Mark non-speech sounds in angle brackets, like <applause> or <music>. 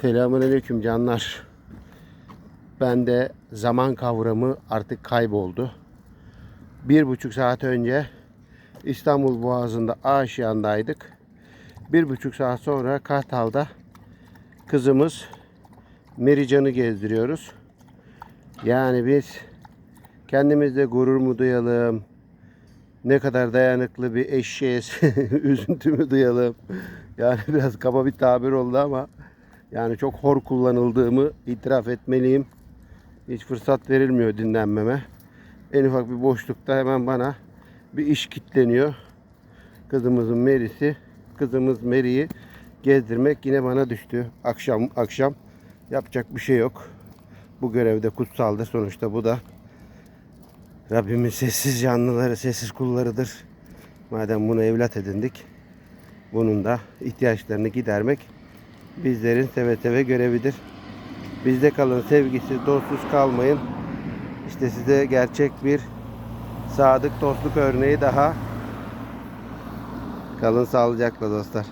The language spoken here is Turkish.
Selamünaleyküm canlar. Bende zaman kavramı artık kayboldu. Bir buçuk saat önce İstanbul Boğazı'nda Aşiyan'daydık. Bir buçuk saat sonra Kartal'da kızımız Merican'ı gezdiriyoruz. Yani biz kendimizde gurur mu duyalım, ne kadar dayanıklı bir eşeğiz, <laughs> üzüntü mü duyalım. Yani biraz kaba bir tabir oldu ama yani çok hor kullanıldığımı itiraf etmeliyim. Hiç fırsat verilmiyor dinlenmeme. En ufak bir boşlukta hemen bana bir iş kitleniyor. Kızımızın Meri'si, kızımız Meri'yi gezdirmek yine bana düştü. Akşam akşam yapacak bir şey yok. Bu görevde kutsaldır sonuçta bu da Rabbimin sessiz canlıları, sessiz kullarıdır. Madem bunu evlat edindik, bunun da ihtiyaçlarını gidermek bizlerin seve seve görevidir. Bizde kalın, sevgisiz, dostsuz kalmayın. İşte size gerçek bir sadık dostluk örneği daha. Kalın sağlıcakla dostlar.